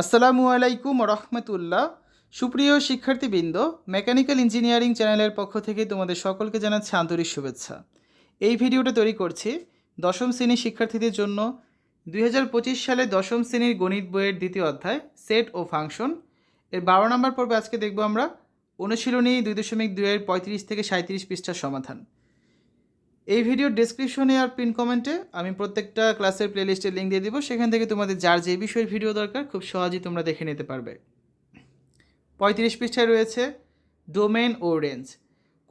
আসসালামু আলাইকুম রহমতুল্লাহ। সুপ্রিয় শিক্ষার্থীবৃন্দ, মেকানিক্যাল ইঞ্জিনিয়ারিং চ্যানেলের পক্ষ থেকে তোমাদের সকলকে জানাচ্ছি আন্তরিক শুভেচ্ছা। এই ভিডিওটা তৈরি করছি দশম শ্রেণির শিক্ষার্থীদের জন্য দুই হাজার পঁচিশ সালে দশম শ্রেণির গণিত বইয়ের দ্বিতীয় অধ্যায়, সেট ও ফাংশন। এর বারো নম্বর পর্বে আজকে দেখব আমরা অনুশীলনী দুই দশমিক দুইয়ের পঁয়ত্রিশ থেকে সাঁত্রিশ পৃষ্ঠার সমাধান। এই ভিডিওর ডিসক্রিপশনে আর পিন কমেন্টে আমি প্রত্যেকটা ক্লাসের প্লেলিস্টের লিঙ্ক দিয়ে দিব। সেখান থেকে তোমাদের যার যে বিষয়ের ভিডিও দরকার, খুব সহজেই তোমরা দেখে নিতে পারবে। পঁয়ত্রিশ পৃষ্ঠায় রয়েছে ডোমেন ও রেঞ্জ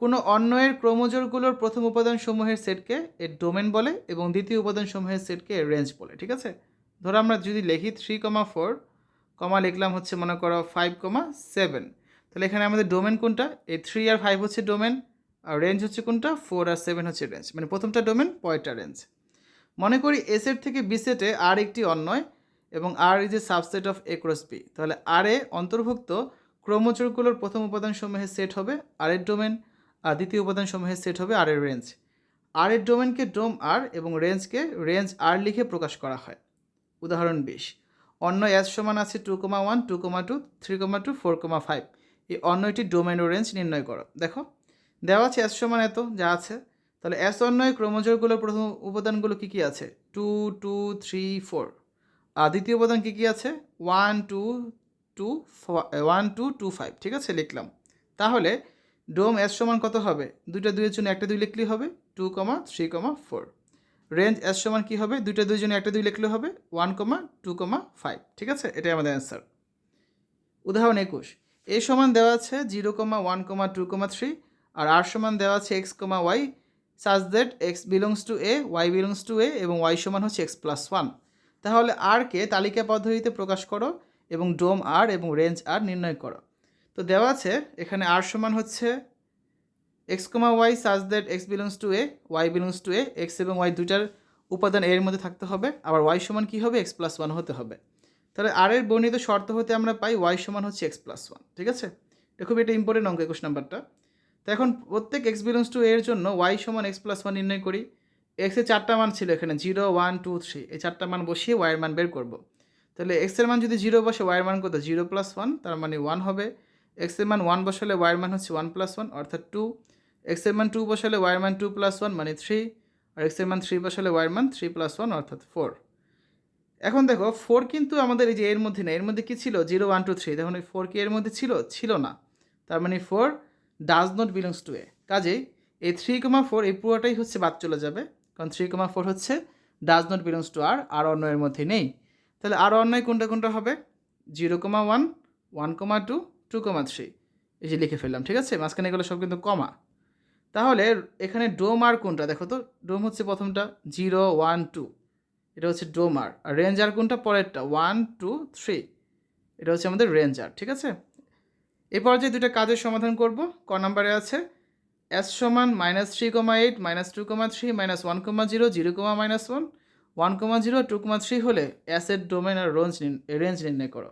কোনো অন্যয়ের ক্রোমোজোরগুলোর প্রথম উপাদানসমূহের সেটকে এর ডোমেন বলে এবং দ্বিতীয় উপাদানসমূহের সেটকে এর রেঞ্জ বলে, ঠিক আছে? ধরো আমরা যদি লিখি থ্রি কমা ফোর কমা লিখলাম হচ্ছে মনে করো ফাইভ কমা সেভেন তাহলে এখানে আমাদের ডোমেন কোনটা? এই থ্রি আর ফাইভ হচ্ছে ডোমেন আর রেঞ্জ হচ্ছে কোনটা? ফোর আর সেভেন হচ্ছে রেঞ্জ মানে প্রথমটা ডোমেন পরেরটা রেঞ্জ মনে করি এ সেট থেকে বি সেটে আর একটি অন্যয় এবং R is a subset of A cross B তাহলে আর এ অন্তর্ভুক্ত ক্রোমোচোরগুলোর প্রথম উপাদান উপাদানসমূহের সেট হবে আর এর ডোমেন আর দ্বিতীয় উপাদান উপাদানসমূহের সেট হবে আর এর রেঞ্জ আর এর ডোমেনকে ডোম আর এবং রেঞ্জকে রেঞ্জ আর লিখে প্রকাশ করা হয়। উদাহরণ বিশ। অন্য এস সমান আছে two comma one two comma two three comma two four comma five এই অন্যটি ডোমেন ও রেঞ্জ নির্ণয় করো। দেখো। দেওয়া আছে এস সমান এত, যা আছে। তাহলে এস অন্যয় ক্রোমোজোরগুলোর প্রথম উপাদানগুলো কী কী আছে? টু টু থ্রি ফোর আর দ্বিতীয় উপাদান কী কী আছে? One two two one two two five ঠিক আছে? লিখলাম। তাহলে ডোম এস সমান কত হবে? দুইটা দুইয়ের জন্য একটা দুই লিখলেই হবে। Two comma three comma four range S সমান কী হবে? দুইটা দুইয়ের জন্য একটা দুই লিখলে হবে। One comma two comma five ঠিক আছে? এটাই আমাদের অ্যান্সার উদাহরণ একুশ। এ সমান দেওয়া আছে zero comma one comma two comma three আর আর সমান দেওয়া আছে x comma y such that x belongs to A y belongs to A এবং ওয়াই সমান হচ্ছে এক্স প্লাস ওয়ান তাহলে আরকে তালিকা পদ্ধতিতে প্রকাশ করো এবং ডোম আর এবং রেঞ্জ আর নির্ণয় করো। তো দেওয়া আছে, এখানে আর সমান হচ্ছে x comma y such that x belongs to A y belongs to A x এবং ওয়াই দুইটার উপাদান এর মধ্যে থাকতে হবে। আবার ওয়াই সমান কী হবে? এক্স প্লাস ওয়ান হতে হবে। তাহলে আর এর বর্ণিত শর্ত হতে আমরা পাই ওয়াই সমান হচ্ছে এক্স প্লাস ওয়ান ঠিক আছে? এটা খুব একটা ইম্পর্টেন্ট অঙ্ক, একুশ নাম্বারটা। তো এখন প্রত্যেক এক্স বিলংস টু এর জন্য ওয়াই সমান এক্স প্লাস ওয়ান নির্ণয় করি। এক্সের চারটা মান ছিল এখানে জিরো ওয়ান টু থ্রি এই চারটা মান বসিয়ে ওয়াইয়ের মান বের করব। তাহলে এক্সের মান যদি জিরো বসে ওয়াইয়ের মান কত? জিরো প্লাস ওয়ান তার মানে ওয়ান হবে। এক্সের মান ওয়ান বসালে ওয়াইয়ের মান হচ্ছে ওয়ান প্লাস ওয়ান অর্থাৎ টু এক্সের মান টু বসালে ওয়াইয়ের মান টু প্লাস ওয়ান মানে থ্রি আর এক্সের মান থ্রি বসালে ওয়াইয়ের মান থ্রি প্লাস ওয়ান অর্থাৎ ফোর এখন দেখো ফোর কিন্তু আমাদের এই যে এর মধ্যে নেই, এর মধ্যে কি ছিল? জিরো ওয়ান টু থ্রি দেখুন, এই ফোর কি এর মধ্যে ছিল? ছিল না। তার মানে four does not belongs to A কাজেই এই থ্রি কমা ফোর এই পুরোটাই হচ্ছে বাদ চলে যাবে। কারণ থ্রি কমা ফোর হচ্ছে does not belongs to R আর অন্য এর মধ্যে নেই। তাহলে আর অন্যায় কোনটা কোনটা হবে? Zero comma one one comma two two comma three এই যে লিখে ফেললাম, ঠিক আছে? মাঝখানে এগুলো সব কিন্তু কমা তাহলে এখানে ডোম আর কোনটা? দেখো তো ডোম হচ্ছে প্রথমটা জিরো ওয়ান টু এটা হচ্ছে ডোম আর আর রেঞ্জ আর কোনটা? পরেরটা ওয়ান টু থ্রি এটা হচ্ছে আমাদের রেঞ্জ আর ঠিক আছে? এই পর্যায়ে দুটো কাজের সমাধান করব। ক নাম্বারে আছে এস সমান minus three comma eight minus two comma three minus one comma zero zero comma minus one one comma zero two comma three হলে এসের ডোমেন আর রেঞ্জ রেঞ্জ নির্ণয় করো।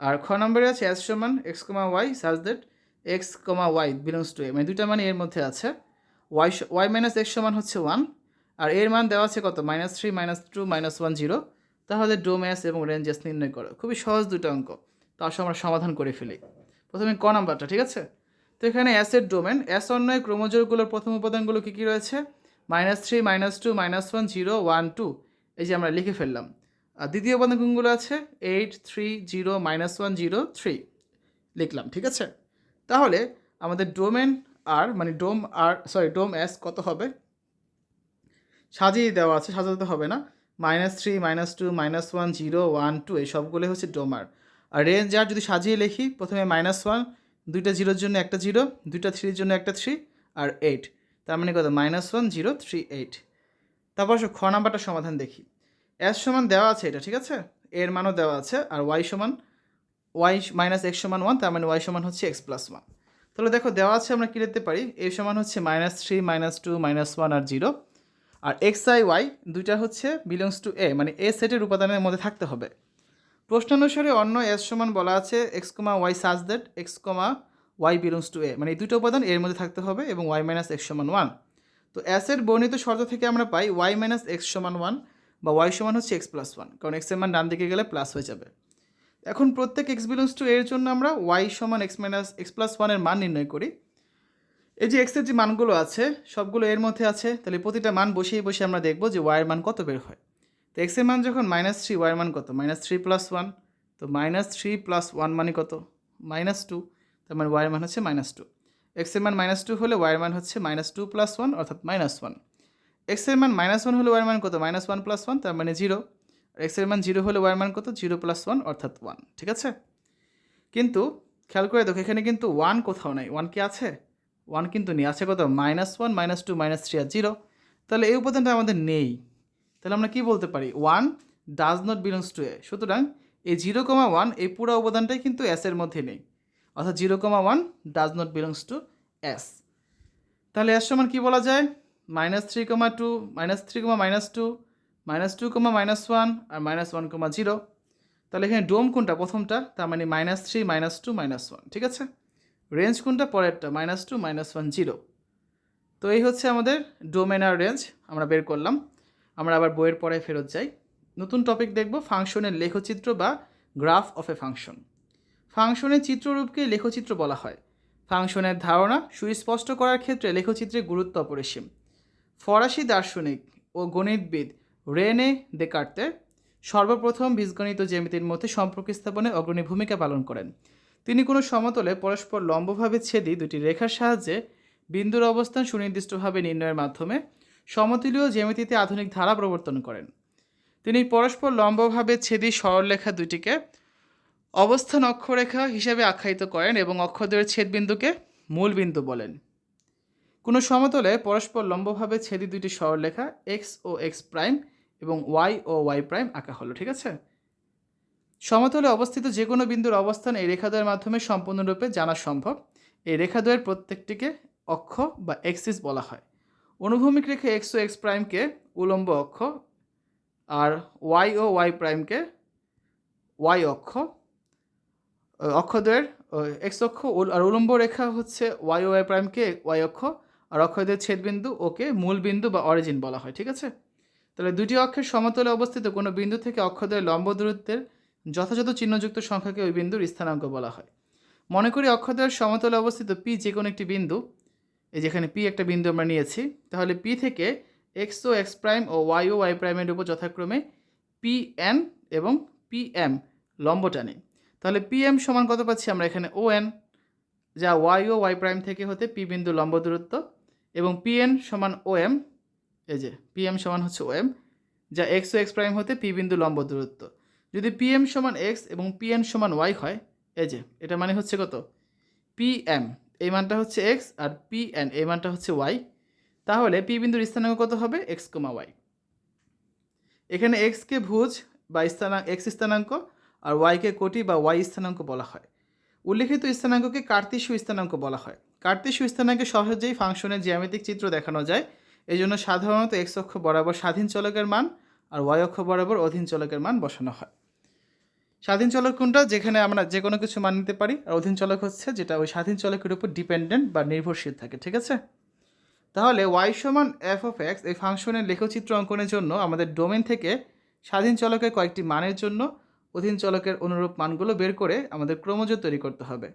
আর খ নম্বরে আছে এস সমান x comma y such that x comma y belongs to A মানে দুইটা মানে এর মধ্যে আছে। ওয়াই ওয়াই মাইনাস এক্স সমান হচ্ছে ওয়ান আর এর মান দেওয়া আছে কত? Minus three minus two minus one zero তাহলে ডোম এস এবং রেঞ্জ এস নির্ণয় করো। খুবই সহজ দুটো অঙ্ক। তো আসলে আমরা সমাধান করে ফেলি। প্রথমে ক নাম্বারটা, ঠিক আছে? তো এখানে অ্যাসের ডোমেন অ্যাস অন্যয় ক্রোমোজোরগুলোর প্রথম উপাদানগুলো কী কী রয়েছে? Minus three minus two minus one zero one two এই যে আমরা লিখে ফেললাম। আর দ্বিতীয় উপাদান আছে? Eight three zero minus one zero three লিখলাম, ঠিক আছে? তাহলে আমাদের ডোমেন আর মানে ডোম আর সরি ডোম এস কত হবে? সাজিয়ে দেওয়া আছে, সাজাতে হবে না। Minus three minus two minus one zero one two এই সবগুলোই হচ্ছে ডোমার আর রেঞ্জ আর যদি সাজিয়ে লিখি, প্রথমে মাইনাস ওয়ান দুইটা জিরোর জন্য একটা জিরো দুইটা থ্রির জন্য একটা থ্রি আর এইট তার মানে কত? Minus one zero three eight তারপর আসো, খ নাম্বারটা সমাধান দেখি। এস সমান দেওয়া আছে এটা, ঠিক আছে? এর মানও দেওয়া আছে, আর ওয়াই সমান ওয়াই মাইনাস এক্স সমান ওয়ান তার মানে ওয়াই সমান হচ্ছে এক্স প্লাস ওয়ান তাহলে দেখো, দেওয়া আছে আমরা কী লিখতে পারি? এ সমান হচ্ছে minus three minus two minus one আর জিরো আর এক্স আই ওয়াই দুইটা হচ্ছে বিলংস টু এ মানে এ সেটের উপাদানের মধ্যে থাকতে হবে। প্রশ্নানুসারে অন্য এস সমান বলা আছে x comma y such that x comma y belongs to A মানে এই দুটো উপাদান এর মধ্যে থাকতে হবে এবং ওয়াই মাইনাস এক্স সমান ওয়ান তো এসের বর্ণিত শর্ত থেকে আমরা পাই ওয়াই মাইনাস এক্স সমান ওয়ান বা ওয়াই সমান হচ্ছে এক্স প্লাস ওয়ান কারণ এক্সের মান ডান দিকে গেলে প্লাস হয়ে যাবে। এখন প্রত্যেক এক্স বিলংস টু এর জন্য আমরা ওয়াই সমান এক্স মাইনাস এক্স প্লাস ওয়ানের মান নির্ণয় করি। এই যে এক্সের যে মানগুলো আছে, সবগুলো এর মধ্যে আছে, তাহলে প্রতিটা মান বসিয়ে বসে আমরা দেখব যে ওয়াইয়ের মান কত বের হয়। তো এক্সের মান যখন মাইনাস থ্রি ওয়াইয়ের মান কত? মাইনাস থ্রি প্লাস ওয়ান তো মাইনাস থ্রি প্লাস ওয়ান মানে কত? মাইনাস টু তার মানে ওয়াইয়ের মান হচ্ছে মাইনাস টু এক্সের মান মাইনাস টু হলে ওয়াইয়ের মান হচ্ছে মাইনাস টু প্লাস ওয়ান অর্থাৎ মাইনাস ওয়ান এক্সের মান মাইনাস ওয়ান হলে ওয়াইয়ের মান কত? মাইনাস ওয়ান প্লাস ওয়ান তার মানে জিরো আর এক্সের মান জিরো হলে ওয়াইয়ের মান কত? জিরো প্লাস ওয়ান অর্থাৎ ওয়ান ঠিক আছে? কিন্তু খেয়াল করে দেখো, এখানে কিন্তু ওয়ান কোথাও নাই। ওয়ান কি আছে? ওয়ান কিন্তু নেই। আছে কত? Minus one minus two minus three আর জিরো তাহলে এই উপাদানটা আমাদের নেই। তাহলে আমরা কি বলতে পারি? One does not belongs to A সুতরাং এই জিরো কমা ওয়ান এই পুরো অবদানটাই কিন্তু এস এর মধ্যে নেই। অর্থাৎ zero comma one does not belongs to S তাহলে এস সমান কী বলা যায়? Minus three comma two minus three comma minus two minus two comma minus one আর মাইনাস ওয়ান কমা জিরো তাহলে এখানে ডোম কোনটা? প্রথমটা, তার মানে minus three minus two minus one ঠিক আছে? রেঞ্জ কোনটা? পরেরটা minus two minus one zero তো এই হচ্ছে আমাদের ডোমেন আর রেঞ্জ আমরা বের করলাম। আমরা আবার বইয়ের পরে ফেরত যাই। নতুন টপিক দেখব ফাংশনের লেখচিত্র বা গ্রাফ অফ এ ফাংশন ফাংশনের চিত্ররূপকে লেখচিত্র বলা হয়। ফাংশনের ধারণা সুস্পষ্ট করার ক্ষেত্রে লেখচিত্রের গুরুত্ব অপরিসীম। ফরাসি দার্শনিক ও গণিতবিদ রেনে দেকার্তে সর্বপ্রথম বীজগণিত জ্যামিতির মধ্যে সম্পর্ক স্থাপনে অগ্রণী ভূমিকা পালন করেন। তিনি কোনো সমতলে পরস্পর লম্বভাবে ছেদি দুটি রেখার সাহায্যে বিন্দুর অবস্থান সুনির্দিষ্টভাবে নির্ণয়ের মাধ্যমে সমতুলীয় জ্যামিতিতে আধুনিক ধারা প্রবর্তন করেন। তিনি পরস্পর লম্বভাবে ছেদি সরলরেখা দুটিকে অবস্থান অক্ষরেখা হিসাবে আখ্যায়িত করেন এবং অক্ষদ্বয়ের ছেদবিন্দুকে মূল বিন্দু বলেন। কোনো সমতলে পরস্পর লম্বভাবে ছেদি দুটি সরলরেখা এক্স ও এক্স প্রাইম এবং ওয়াই ও ওয়াই প্রাইম আঁকা হলো, ঠিক আছে? সমতলে অবস্থিত যে কোনো বিন্দুর অবস্থান এই রেখাদ্বয়ের মাধ্যমে সম্পূর্ণরূপে জানা সম্ভব। এই রেখাদ্বয়ের প্রত্যেকটিকে অক্ষ বা এক্সিস বলা হয়। অনুভূমিক রেখা এক্স ও এক্স প্রাইমকে উলম্ব অক্ষ আর ওয়াই ও ওয়াই প্রাইমকে ওয়াই অক্ষ অক্ষদ্বয়ের এক্স অক্ষ আর উলম্ব রেখা হচ্ছে ওয়াই ওয়াই প্রাইমকে ওয়াই অক্ষ আর অক্ষদ্বয়ের ছেদবিন্দু ওকে মূল বিন্দু বা অরিজিন বলা হয়, ঠিক আছে? তাহলে দুটি অক্ষের সমতলে অবস্থিত কোনো বিন্দু থেকে অক্ষদ্বয়ের লম্ব দূরত্বের যথাযথ চিহ্নযুক্ত সংখ্যাকে ওই বিন্দুর স্থানাঙ্ক বলা হয়। মনে করি অক্ষদ্বয়ের সমতলে অবস্থিত পি যে কোনো একটি বিন্দু এই যেখানে পি একটা বিন্দু আমরা নিয়েছি, তাহলে পি থেকে এক্স ও এক্স প্রাইম ও ওয়াই ও ওয়াই প্রাইমের উপর যথাক্রমে পি এন এবং পি এম লম্ব টানি। তাহলে পি এম সমান কত পাচ্ছি আমরা এখানে ও এন যা ওয়াই ও ওয়াই প্রাইম থেকে হতে পি বিন্দু লম্ব দূরত্ব, এবং পি এন সমান ও এম এই যে পি এম সমান হচ্ছে ও এম যা এক্স ও এক্স প্রাইম হতে পি বিন্দু লম্ব দূরত্ব। যদি পি এম সমান এক্স এবং পি এন সমান ওয়াই হয়, এই যে এটা মানে হচ্ছে কত? পি এম এই মানটা হচ্ছে এক্স আর পি এন এই মানটা হচ্ছে ওয়াই তাহলে পি বিন্দুর স্থানাঙ্ক কত হবে? এক্স কমা ওয়াই এখানে এক্সকে ভুজ বা স্থানাঙ্ক এক্স স্থানাঙ্ক আর ওয়াইকে কোটি বা ওয়াই স্থানাঙ্ক বলা হয়। উল্লেখিত স্থানাঙ্ককে কার্তিসীয় স্থানাঙ্ক বলা হয়। কার্তিসীয় স্থানাঙ্কে সহজেই ফাংশনের জ্যামিতিক চিত্র দেখানো যায়। এই জন্য সাধারণত এক্স অক্ষ বরাবর স্বাধীন চলকের মান আর ওয়াই অক্ষ বরাবর অধীন চলকের মান বসানো হয়। স্বাধীন চলক কোনটা? যেখানে আমরা যে কোনো কিছু মান নিতে পারি। আর অধীন চলক হচ্ছে যেটা ওই স্বাধীন চলকের উপর ডিপেন্ডেন্ট বা নির্ভরশীল থাকে, ঠিক আছে? তাহলে ওয়াই সমান এফ অফ এক্স এই ফাংশনের লেখচিত্র অঙ্কনের জন্য আমাদের ডোমেন থেকে স্বাধীন চলকের কয়েকটি মানের জন্য অধীন চলকের অনুরূপ মানগুলো বের করে আমাদের ক্রমজোর তৈরি করতে হবে।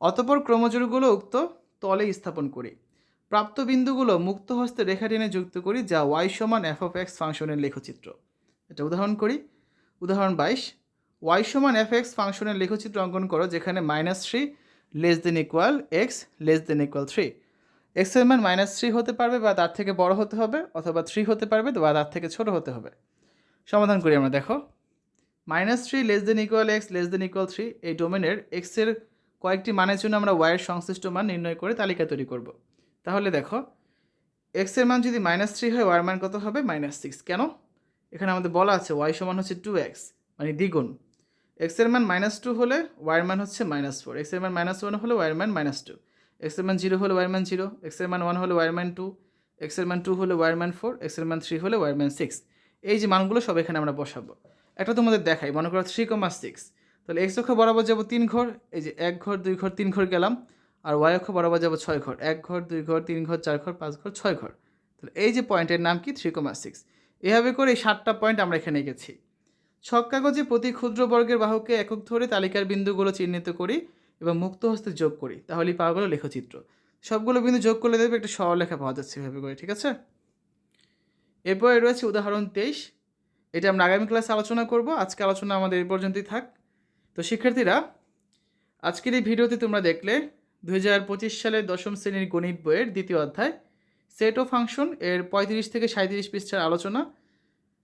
অতপর ক্রমজোরগুলো উক্ত তলে স্থাপন করি। প্রাপ্ত বিন্দুগুলো মুক্ত হস্তে রেখা টেনে যুক্ত করি যা ওয়াই সমান এফ অফ এক্স ফাংশনের লেখচিত্র। এটা উদাহরণ করি। উদাহরণ বাইশ। ওয়াই সমান এফ এক্স ফাংশনের লেখচিত্র অঙ্কন করো, যেখানে minus three less than equal X less than equal three এক্সের মান মাইনাস থ্রি হতে পারবে বা তার থেকে বড় হতে হবে, অথবা থ্রি হতে পারবে বা তার থেকে ছোট হতে হবে। সমাধান করি আমরা, দেখো। Minus three less than equal X less than equal three এই ডোমেনের এক্সের কয়েকটি মানের জন্য আমরা ওয়াইয়ের সংশ্লিষ্ট মান নির্ণয় করে তালিকা তৈরি করব। তাহলে দেখো এক্সের মান যদি মাইনাস থ্রি হয় ওয়ার মান কত হবে? মাইনাস সিক্স কেন? এখানে আমাদের বলা আছে ওয়াই সমান হচ্ছে টু এক্স মানে দ্বিগুণ। এক্সের মান মাইনাস টু হলে ওয়ার মান হচ্ছে মাইনাস ফোর এক্সের মান মাইনাস ওয়ান হলে ওয়ার মান মাইনাস টু এক্সের মান জিরো হলে ওয়ার মান জিরো এক্সের মান ওয়ান হলে ওয়ার মান টু এক্সের মান টু হলে ওয়ার মান ফোর এক্সের মান থ্রি হলে ওয়ার মান সিক্স এই যে মানগুলো সব এখানে আমরা বসাবো একটা তোমাদের দেখাই মনে করো থ্রি কমা সিক্স তাহলে এক্স অক্ষ বরাবর যাব তিন ঘর এই যে এক ঘর দুই ঘর তিন ঘর গেলাম আর ওয়াই অক্ষ বরাবর যাব ছয় ঘর এক ঘর দুই ঘর তিন ঘর চার ঘর পাঁচ ঘর ছয় ঘর তাহলে এই যে পয়েন্টের নাম কি থ্রি কমা সিক্স এভাবে করে এই সাতটা পয়েন্ট আমরা এখানে গেছি ছক কাগজে প্রতি ক্ষুদ্র বর্গের বাহুকে একক ধরে তালিকার বিন্দুগুলো চিহ্নিত করি এবং মুক্ত হস্তে যোগ করি। তাহলেই পাওয়া গেল লেখচিত্র। সবগুলো বিন্দু যোগ করলে দেখবে একটা সরলরেখা পাওয়া যাচ্ছে এভাবে করে, ঠিক আছে? এরপরে রয়েছে উদাহরণ তেইশ। এটা আমরা আগামী ক্লাসে আলোচনা করব। আজকে আলোচনা আমাদের এই পর্যন্তই থাক। তো শিক্ষার্থীরা, আজকের এই ভিডিওতে তোমরা দেখলে দু হাজার পঁচিশ সালের দশম শ্রেণির গণিত বইয়ের দ্বিতীয় অধ্যায় সেট ও ফাংশন এর পঁয়ত্রিশ থেকে সাঁত্রিশ পৃষ্ঠার আলোচনা